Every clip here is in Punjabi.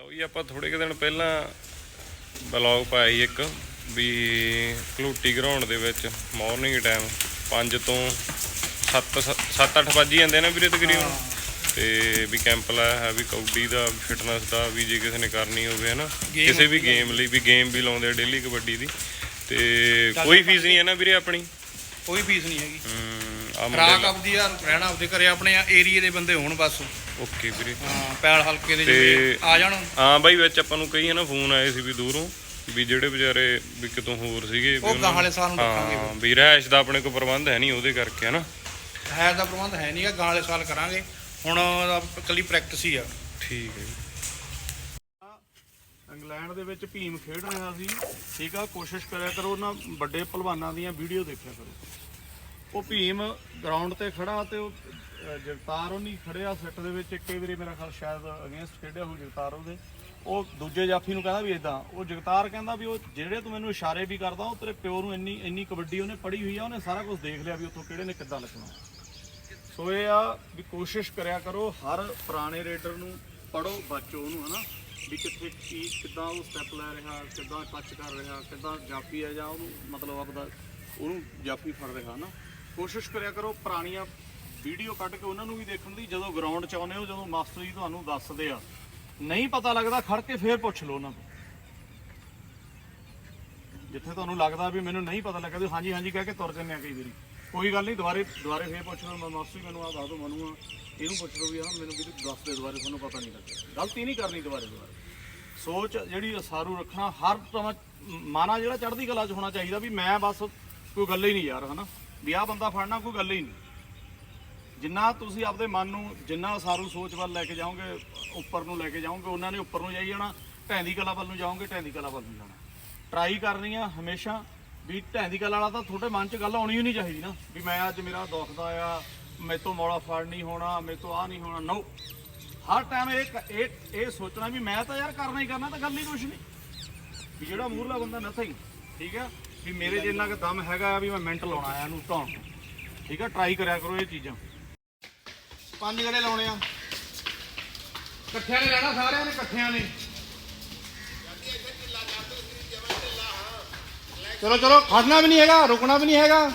ਲਓ ਜੀ ਆਪਾਂ ਥੋੜੇ ਕੁ ਦਿਨ ਪਹਿਲਾਂ ਬਲੌਗ ਪਾਇਆ ਸੀ ਇੱਕ ਵੀ ਕਲੂਟੀ ਗਰਾਊਂਡ ਦੇ ਵਿੱਚ ਮਾਰਨਿੰਗ ਟਾਈਮ 5 ਤੋਂ 7 7-8 ਵੱਜ ਜਾਂਦੇ ਨੇ ਵੀਰੇ ਤਕਰੀਬਨ। ਤੇ ਵੀ ਕੈਂਪ ਲਾਇਆ ਹੈ ਵੀ ਕਬੱਡੀ ਦਾ ਫਿਟਨੈਸ ਦਾ ਵੀ ਜੇ ਕਿਸੇ ਨੇ ਕਰਨੀ ਹੋਵੇ ਹਨਾ। ਕਿਸੇ ਵੀ ਗੇਮ ਲਈ ਵੀ ਗੇਮ ਵੀ ਲਾਉਂਦੇ ਡੇਲੀ ਕਬੱਡੀ ਦੀ। ਤੇ ਕੋਈ ਫੀਸ ਨਹੀਂ ਹੈ ਨਾ ਵੀਰੇ ਆਪਣੀ? ਕੋਈ ਫੀਸ ਨਹੀਂ ਹੈਗੀ। ਹਮ, ਆ ਖਰਾਕ ਆਪਦੀ ਆ ਰਹਿਣਾ ਆਪਦੇ ਘਰੇ ਆਪਣੇ ਏਰੀਏ ਦੇ ਬੰਦੇ ਹੋਣ ਬਸ। ਓਕੇ ਵੀਰੇ। ਹਾਂ ਪੈਲ ਹਲਕੇ ਦੇ ਜਿਹੜੇ ਆ ਜਾਣ। ਹਾਂ ਬਾਈ ਵਿੱਚ ਆਪਾਂ ਨੂੰ ਕਈ ਹਨਾ ਫੋਨ ਆਏ ਸੀ ਵੀ ਦੂਰੋਂ ਵੀ ਜਿਹੜੇ ਵਿਚਾਰੇ ਵੀ ਕਿਤੋਂ ਹੋਰ ਸੀਗੇ ਉਹ ਉਹਨਾਂ ਗਾਂ ਵਾਲੇ ਸਾਲ ਨੂੰ ਰੱਖਾਂਗੇ ਹਾਂ ਵੀ ਰਹਿਸ਼ ਦਾ ਆਪਣੇ ਕੋਲ ਪ੍ਰਬੰਧ ਹੈ ਨਹੀਂ ਉਹਦੇ ਕਰਕੇ ਹਨਾ ਹੈ ਦਾ ਪ੍ਰਬੰਧ ਹੈ ਨਹੀਂਗਾ ਗਾਂ ਵਾਲੇ ਸਾਲ ਕਰਾਂਗੇ। ਹੁਣ ਕੱਲੀ ਪ੍ਰੈਕਟਿਸ ਹੀ ਆ। ਠੀਕ ਹੈ ਇੰਗਲੈਂਡ ਦੇ ਵਿੱਚ ਭੀਮ ਖੇਡ ਰਿਹਾ ਸੀ। ਠੀਕ ਆ ਕੋਸ਼ਿਸ਼ ਕਰਿਆ ਕਰੋ ਨਾ ਵੱਡੇ ਪਹਿਲਵਾਨਾਂ ਦੀਆਂ ਵੀਡੀਓ ਦੇਖਿਆ ਕਰੋ। ਉਹ ਭੀਮ ਗਰਾਊਂਡ ਤੇ ਖੜਾ ਤੇ ਉਹ ਅਹ, ਜਗਤਾਰ ਉਹਨੀ ਖੜਿਆ ਸੈੱਟ ਦੇ ਵਿੱਚ। ਇੱਕੇ ਵਾਰੀ ਮੇਰਾ ਖਿਆਲ ਸ਼ਾਇਦ ਅਗੇਂਸਟ ਖੇਡਿਆ ਹੋਊ ਜਗਤਾਰ ਉਹਦੇ। ਉਹ ਦੂਜੇ ਜਾਫੀ ਨੂੰ ਕਹਿੰਦਾ ਵੀ ਇਦਾਂ ਉਹ ਜਗਤਾਰ ਕਹਿੰਦਾ ਵੀ ਉਹ ਜਿਹੜੇ ਤੂੰ ਮੈਨੂੰ ਇਸ਼ਾਰੇ ਵੀ ਕਰਦਾ ਉਹ ਤੇਰੇ ਪਿਓ ਨੂੰ ਇੰਨੀ ਇੰਨੀ ਕਬੱਡੀ ਉਹਨੇ ਪੜ੍ਹੀ ਹੋਈ ਆ ਉਹਨੇ ਸਾਰਾ ਕੁਝ ਦੇਖ ਲਿਆ ਵੀ ਉੱਥੋਂ ਕਿਹੜੇ ਨੇ ਕਿੱਦਾਂ ਲੱਗਣਾ। ਸੋ ਇਹ ਆ ਵੀ ਕੋਸ਼ਿਸ਼ ਕਰਿਆ ਕਰੋ ਹਰ ਪੁਰਾਣੇ ਰੇਡਰ ਨੂੰ ਪੜੋ ਬਚੋ ਉਹਨੂੰ ਹਨਾ ਵੀ ਕਿੱਥੇ ਕੀ ਕਿੱਦਾਂ ਉਹ ਸਟੈਪ ਲੈ ਰਿਹਾ ਕਿੱਦਾਂ ਟੱਚ ਕਰ ਰਿਹਾ ਕਿੱਦਾਂ ਜਾਫੀ ਹੈ ਜਾਂ ਉਹਨੂੰ ਮਤਲਬ ਆਪਦਾ ਉਹਨੂੰ ਜਾਫੀ ਫੜ ਰਿਹਾ ਹਨਾ। ਕੋਸ਼ਿਸ਼ ਕਰਿਆ ਕਰੋ ਪੁਰਾਣੀਆਂ ਵੀਡੀਓ ਕੱਢ ਕੇ ਉਹਨਾਂ ਨੂੰ ਵੀ ਦੇਖਣ ਦੀ, ਜਦੋਂ ਗਰਾਊਂਡ 'ਚ ਆਉਂਦੇ ਹੋ, ਜਦੋਂ ਮਾਸਟਰ ਜੀ ਤੁਹਾਨੂੰ ਦੱਸਦੇ ਆ। ਨਹੀਂ ਪਤਾ ਲੱਗਦਾ, ਖੜ ਕੇ ਫੇਰ ਪੁੱਛ ਲਓ ਉਹਨਾਂ ਤੋਂ ਜਿੱਥੇ ਤੁਹਾਨੂੰ ਲੱਗਦਾ ਵੀ ਮੈਨੂੰ ਨਹੀਂ ਪਤਾ ਲੱਗਾ ਤੁਸੀਂ ਹਾਂਜੀ ਹਾਂਜੀ ਕਹਿ ਕੇ ਤੁਰ ਜੰਨੇ ਆ ਕਈ ਵਾਰੀ। ਕੋਈ ਗੱਲ ਨਹੀਂ, ਦੁਬਾਰੇ ਦੁਬਾਰੇ ਫੇਰ ਪੁੱਛ ਲਓ। ਮੈਂ ਮਾਸਟਰ ਜੀ, ਮੈਨੂੰ ਆ ਦੱਸ ਦਿਓ, ਮਨੂੰ ਆ। ਇਹਨੂੰ ਪੁੱਛ ਲਓ ਵੀ ਹਾਂ ਮੈਨੂੰ ਵੀ ਦੱਸ ਦੇ ਦੁਬਾਰੇ, ਤੁਹਾਨੂੰ ਪਤਾ ਨਹੀਂ ਲੱਗਿਆ। ਗਲਤੀ ਨਹੀਂ ਕਰਨੀ ਦੁਬਾਰੇ ਦੁਬਾਰੇ। ਸੋਚ ਜਿਹੜੀ ਅਸਾਰੂ ਰੱਖਣਾ, ਹਰ ਤਰ੍ਹਾਂ ਮਾਨਾ ਜਿਹੜਾ ਚੜ੍ਹਦੀ ਕਲਾ 'ਚ ਹੋਣਾ ਚਾਹੀਦਾ ਵੀ ਮੈਂ ਬਸ ਕੋਈ ਗੱਲ ਹੀ ਨਹੀਂ ਯਾਰ, ਹਨਾ? ਵੀ ਆਹ ਬੰਦਾ ਫੜਨਾ ਕੋਈ ਗੱਲ ਹੀ ਨਹੀਂ। ਜਿੰਨਾ ਤੁਸੀਂ ਆਪਦੇ ਮਨ ਨੂੰ, ਜਿੰਨਾ ਸਾਰੂ ਸੋਚ ਵੱਲ ਲੈ ਕੇ ਜਾਓਗੇ, ਉੱਪਰ ਨੂੰ ਲੈ ਕੇ ਜਾਓਗੇ, ਉਹਨਾਂ ਨੇ ਉੱਪਰ ਨੂੰ ਜਾਈ ਜਾਣਾ ਢੈਂਦੀ ਕਲਾ ਵੱਲ ਨੂੰ ਜਾਓਗੇ ਢੈਂਦੀ ਕਲਾ ਵੱਲ ਨੂੰ ਜਾਣਾ। ਟਰਾਈ ਕਰਨੀ ਆ ਹਮੇਸ਼ਾ ਵੀ ਢੈਂਦੀ ਕਲਾ ਵਾਲਾ ਤਾਂ ਤੁਹਾਡੇ ਮਨ 'ਚ ਗੱਲ ਆਉਣੀ ਹੀ ਨਹੀਂ ਚਾਹੀਦੀ ਨਾ, ਵੀ ਮੈਂ ਅੱਜ ਮੇਰਾ ਦੁਖਦਾ ਆ, ਮੇਰੇ ਤੋਂ ਮੌਲਾ ਫੜ ਨਹੀਂ ਹੋਣਾ, ਮੇਰੇ ਤੋਂ ਆ ਨਹੀਂ ਹੋਣਾ ਨੋ ਹਰ ਟਾਈਮ ਇਹ ਕ- ਇਹ ਇਹ ਸੋਚਣਾ ਵੀ ਮੈਂ ਤਾਂ ਯਾਰ ਕਰਨਾ ਹੀ ਕਰਨਾ, ਤਾਂ ਗੱਲ ਹੀ ਕੁਛ ਨਹੀਂ। ਵੀ ਜਿਹੜਾ ਮੂਰਲਾ ਬੰਦਾ ਨਥਿੰਗ ਠੀਕ ਆ? ਵੀ ਮੇਰੇ 'ਚ ਇੰਨਾ ਕੁ ਦਮ ਹੈਗਾ ਵੀ ਮੈਂ ਮਿੰਟ ਲਾਉਣਾ ਆ ਇਹਨੂੰ ਢਾਉਣ ਨੂੰ। ਠੀਕ ਆ ਟਰਾਈ ਕਰਿਆ ਕਰੋ ਇਹ ਚੀਜ਼ਾਂ। ਪੰਜ ਗੜੇ ਲਾਉਣੇ ਆ। ਇਕੱਠਿਆਂ ਨੇ ਲੈਣਾ, ਸਾਰਿਆਂ ਨੇ, ਇਕੱਠਿਆਂ ਨੇ। ਚਲੋ ਚਲੋ, ਖੜਨਾ ਵੀ ਨਹੀਂ ਹੈਗਾ, ਰੁਕਣਾ ਵੀ ਨਹੀਂ ਹੈਗਾ।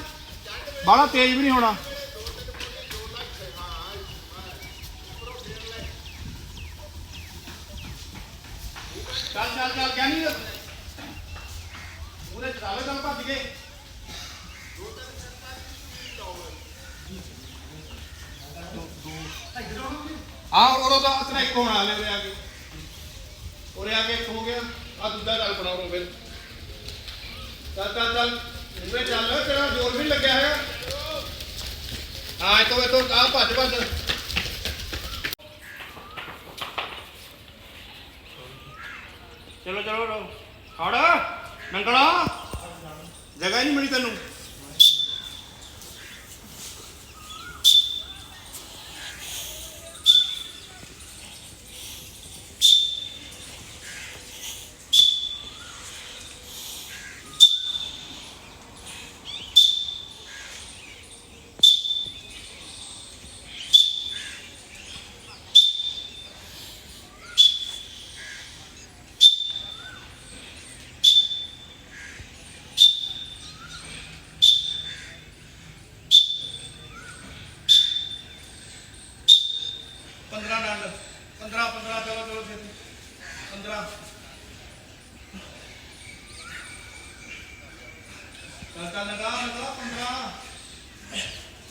ਬਾਹਲਾ ਤੇਜ਼ ਵੀ ਨਹੀਂ ਹੋਣਾ। ਹਾਂ ਉਹਦਾ ਅਸਨਾ ਇੱਕ ਹੋਣਾ ਲੈ ਉਰੇ ਕੇ ਉਰੇ ਆ ਕੇ ਇੱਕ ਹੋ ਗਿਆ ਆ ਦੂਜਾ ਚੱਲ ਬਣਾਓ ਫਿਰ। ਚੱਲ ਚੱਲ ਚੱਲ। ਉਰੇ ਚੱਲ, ਤੇਰਾ ਜ਼ੋਰ ਵੀ ਲੱਗਿਆ ਹੈਗਾ ਹਾਂ ਇਹ ਤੋਂ ਇਹ ਤੋਂ ਆ ਭੱਜ ਭੱਜ। ਚਲੋ ਚਲੋ ਚਲੋ। ਖੜ, ਨੰਗਲਾ। ਜਗ੍ਹਾ ਨਹੀਂ ਮਿਲੀ ਤੈਨੂੰ ਪੰਦਰਾਂ ਡੰਡ ਪੰਦਰਾਂ ਪੰਦਰਾਂ ਚਲੋ ਚਲੋ ਛੇਤੀ ਪੰਦਰਾਂ ਚੱਲ ਚੱਲ ਲਗਾ ਲਗਾ ਪੰਦਰਾਂ।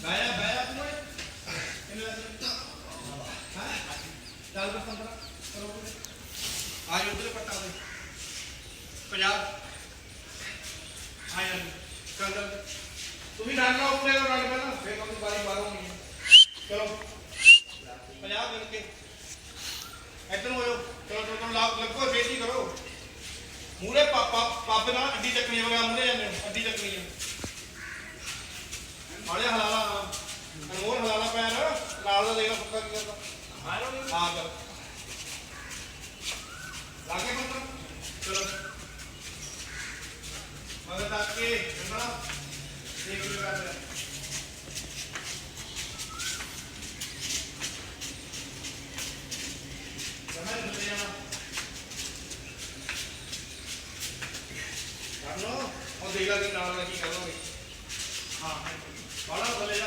ਬਾਇਆ ਬਾਇਆ ਤੂੰ ਇਹਨੇ ਹਾਂ? ਚੱਲ ਬਸ ਪੰਦਰਾਂ, ਕਰੋ ਆ ਜਾ ਉਧਰ ਪੱਟਾ ਦੇ ਪੰਜਾਬ ਆ ਜਾ। ਚੱਲ ਚੱਲ। ਤੂੰ ਵੀ ਡੰਡ ਉੱਪਰੇ ਦਾ ਡੰਡ ਪਹਿਲਾਂ ਫੇਰ ਕੰਮ ਬਾਰੀ ਮਾਰੋਗੇ। ਚਲੋ। ਪੰਜਾਬ ਮਿਲ ਕੇ। ਇੱਧਰ ਨੂੰ ਆਇਓ ਚਲੋ ਚਲੋ ਚਲੋ ਲੱਗੋ, ਛੇਤੀ ਕਰੋ। ਮੂਰੇ ਪਾਪਾ ਪਾਪੇ ਨਾਲ ਅੱਡੀ ਚੱਕਣੀ ਵਗਾ ਮੂਰੇ ਜਾਂਦੇ ਅੱਡੀ ਚੱਕਣੀ ਹੈ ਮਾੜੇ ਹਲਾਲਾ ਅਨਮੋਲ ਹਲਾਲਾ ਪੈਰ ਨਾਲ ਦਾ ਦੇਖਣਾ ਪੱਕਾ ਕੀ ਕਰਦਾ। ਹਾਂ ਕਰ ਲਾਗੇ ਬੰਦਾ ਚਲੋ। ਮਗਰ ਤੱਕ ਕੇ ਜੰਗਲਾ। ਦੇਖ ਲਿਓ। ਕਰ ਸਮਝ ਨਹੀਂ ਜਾਣਾ ਦੇਖ ਲਾ ਕਿ ਨਾਲ ਨਾਲ ਕੀ ਕਰਾਂਗੇ ਹਾਂ ਬਾਲਾ ਥੱਲੇ ਜਾ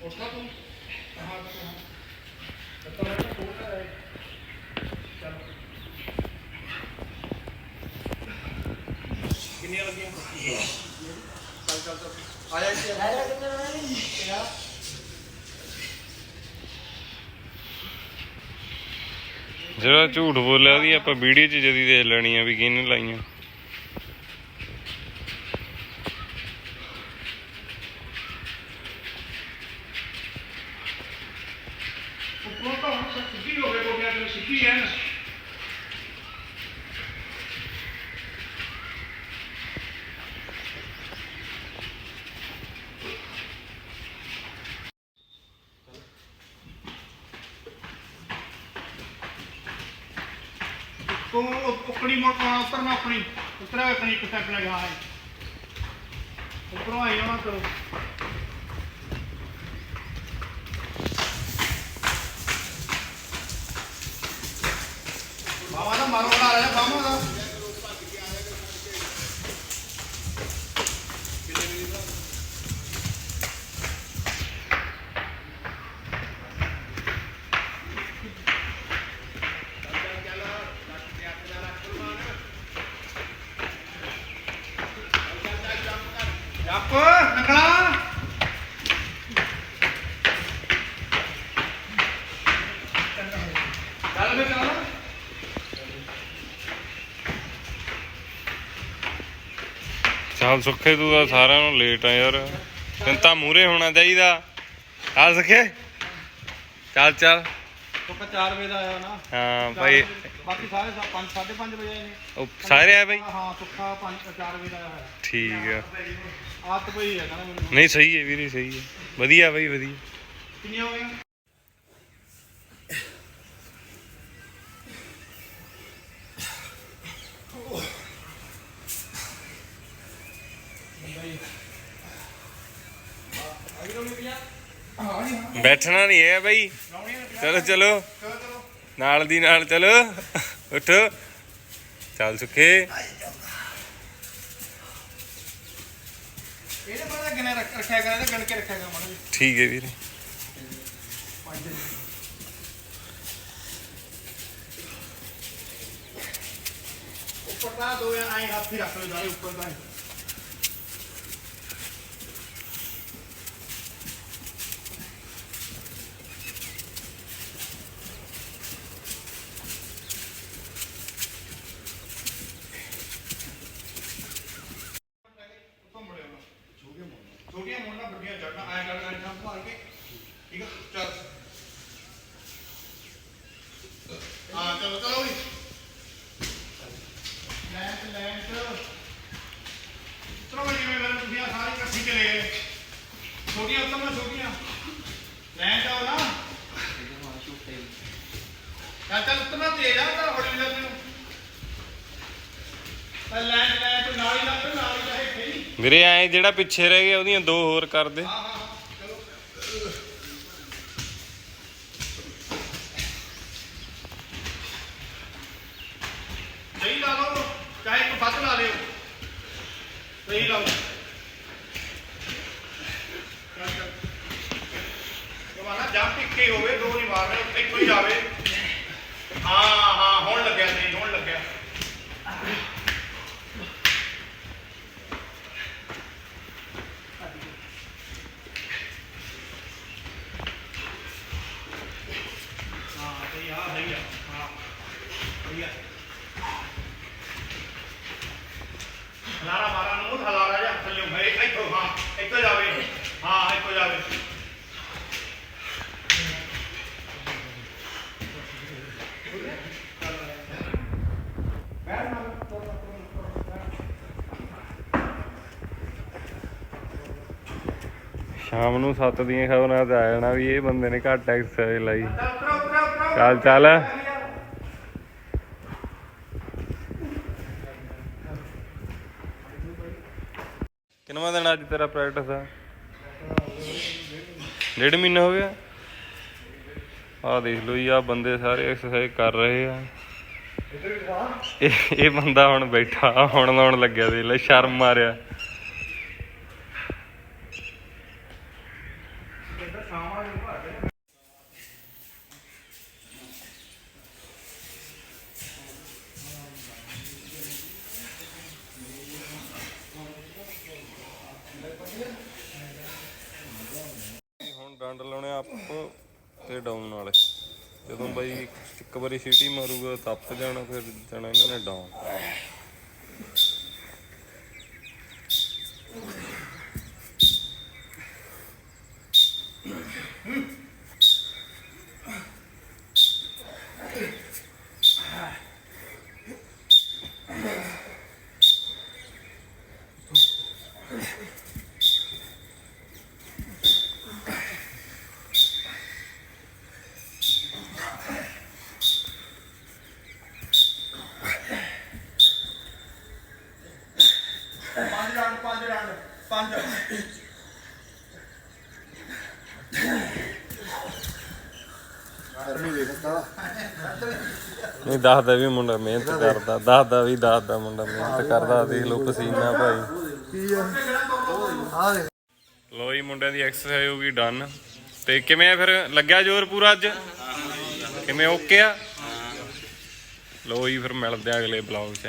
ਉੱਠਾ ਤੂੰ ਹਾਂ ਤਾਂ ਮੈਂ ਕੋਲ ਹੈ ਚੱਲ ਕਿੰਨੀਆਂ ਲੱਗੀਆਂ ਚੱਲ ਚੱਲ ਚੱਲ ਆ ਜਾ ਇੱਥੇ ਆ ਜਿਹੜਾ ਝੂਠ ਬੋਲਿਆ ਉਹਦੀ ਆਪਾਂ ਵੀਡੀਓ 'ਚ ਜਦੀ ਦੇਖ ਲੈਣੀ ਆ ਵੀ ਕਿਹਨੇ ਲਾਈਆਂ ਉੱਪਰੋਂ ਤਾਂ ਹੁਣ ਸਿੱਧੀ ਹੋ ਗਈ ਗੋਡਿਆਂ ਤੇ ਸਿੱਧੀ ਹੈ ਨਾ ਤੂੰ ਉਕੜੀ ਮੋੜ ਪਾਣਾ ਉਤਰਨਾ ਆਪਣੀ ਉਤਰਾ ਆਪਣੀ ਇੱਕ ਸਟੈਪ ਲਗਾ ਹੈ। ਉੱਪਰੋਂ ਆਈ ਜਾਣਾ ਕਰੋ ਬਾਵਾ ਦਾ ਮਾਰੋ ਲਾ ਰਿਹਾ ਬਾਵਾ ਦਾ ਜੱਪ ਨਕਲਾ ਚੱਲ ਸੁੱਖੇ ਤੂੰ ਤਾਂ ਸਾਰਿਆਂ ਨੂੰ ਲੇਟ ਆ ਯਾਰ। ਤੈਨੂੰ ਤਾਂ ਮੂਰੇ ਹੋਣਾ ਚਾਹੀਦਾ। ਚੱਲ ਸੁੱਖੇ। ਚੱਲ ਚੱਲ। ਸੁੱਕਾ 4 ਵਜੇ ਦਾ ਆਇਆ ਨਾ। ਹਾਂ ਭਾਈ। ਬਾਕੀ ਸਾਰੇ 5 5:30 ਵਜੇ ਆਏ ਨੇ। ਉਹ ਸਾਰੇ ਆ ਭਾਈ? ਹਾਂ ਸੁੱਖਾ 5 4 ਵਜੇ ਦਾ ਆਇਆ ਠੀਕ ਆ। ਆਤ ਪਈ ਹੈ ਕਹਿੰਦਾ ਮੈਨੂੰ। ਨਹੀਂ ਸਹੀ ਹੈ ਵੀਰੇ ਸਹੀ ਹੈ। ਵਧੀਆ ਭਾਈ ਵਧੀਆ। ਕਿੰਨੀਆਂ ਬੈਠਣਾ ਨਹੀਂ ਹੈ ਭਾਈ ਚਲੋ ਚਲੋ। ਨਾਲ ਦੀ ਨਾਲ ਚਲੋ। ਉੱਠ। ਚੱਲ ਸੁੱਖੇ। ਇਹਦੇ ਬਾਰੇ ਗਨੇ ਰੱਖਿਆ ਕਰ ਗਣ ਕੇ ਰੱਖਿਆ ਕਰ ਮਾੜਾ। ਠੀਕ ਹੈ ਵੀਰੇ। ਉੱਪਰ ਤਾਂ ਦੋ ਐਂ ਹੱਥ ਹੀ ਰੱਖ ਲਓ ਸਾਰੇ ਉੱਪਰ ਤਾਂ ਤੇ ਛੋਟੀਆਂ ਉਤਮਾ ਛੋਟੀਆਂ। ਲੈ ਜਾਓ ਨਾ ਚੱਲ ਚੱਲ ਉਤਮਾ ਤੇਜ਼ ਆ ਤਾਂ ਹੌਲੀ ਲੱਗ ਮੈਨੂੰ ਤਾਂ ਲੈ ਲੈ ਤੂੰ ਨਾਲ ਹੀ ਲੱਗ ਨਾਲ ਹੀ ਚਾਹੇ ਫੇਰੀ ਵੀਰੇ ਐ ਜਿਹੜਾ ਪਿੱਛੇ ਰਹਿ ਗਿਆ ਉਹਦੀਆਂ ਦੋ ਹੋਰ ਕਰ ਦੇ। ਹਾਂ ਹਾਂ ਚਲੋ। ਸਹੀ ਲਾ ਲਓ ਚਾਹੇ ਇੱਕ ਵੱਧ ਲਾ ਲਿਓ। ਸਹੀ ਲਾ ਲਓ। ਸ਼ਾਮ ਨੂੰ 7 ਦੀਆਂ ਖਬਰਾਂ ਤੇ ਆ ਜਾਣਾ ਵੀ ਇਹ ਬੰਦੇ ਨੇ ਘੱਟ ਐਕਸਰਸਾਈਜ਼ ਲਾਈ। ਉਤਰੋ ਚੱਲ ਚੱਲ। ਕਿੰਨਵਾਂ ਦਿਨ ਅੱਜ ਤੇਰਾ ਪ੍ਰੈਕਟਿਸ ਆ? ਡੇਢ ਮਹੀਨਾ ਹੋ ਗਿਆ? ਆ ਦੇਖ ਲਓ ਜੀ ਆ ਬੰਦੇ ਸਾਰੇ ਐਕਸਰਸਾਈਜ਼ ਕਰ ਰਹੇ ਆ। ਇਹ ਬੰਦਾ ਹੁਣ ਬੈਠਾ ਹੁਣ ਲਾਉਣ ਲੱਗਿਆ, ਦੇਖ ਲੈ, ਸ਼ਰਮ ਮਾਰਿਆ ਹੁਣ ਡੰਡ ਲਾਉਣੇ ਅਪ ਤੇ ਡਾਊਨ ਵਾਲੇ। ਜਦੋਂ ਬਾਈ ਇੱਕ ਵਾਰੀ ਸੀਟੀ ਮਾਰੂਗਾ, ਤੱਪ ਜਾਣਾ, ਫਿਰ ਜਾਣਾ ਇਹਨਾਂ ਨੇ ਡਾਊਨ। ਨਹੀਂ, ਦੱਸਦਾ ਵੀ ਮੁੰਡਾ ਮਿਹਨਤ ਕਰਦਾ, ਦੱਸਦਾ ਵੀ, ਦੱਸਦਾ ਮੁੰਡਾ ਮਿਹਨਤ ਕਰਦਾ ਦੇਖ ਲਓ ਪਸੀਨਾ ਭਾਈ। ਲੋ ਜੀ, ਮੁੰਡਿਆਂ ਦੀ ਐਕਸਰਸਾਈਜ਼ ਹੋ ਗਈ ਡਨ ਤੇ ਕਿਵੇਂ ਆ ਫਿਰ? ਲੱਗਿਆ ਜ਼ੋਰ ਪੂਰਾ ਅੱਜ? ਕਿਵੇਂ ਓਕੇ ਆ? ਲੋ ਜੀ, ਫਿਰ ਮਿਲਦੇ ਆ ਅਗਲੇ ਬਲੌਗ 'ਚ।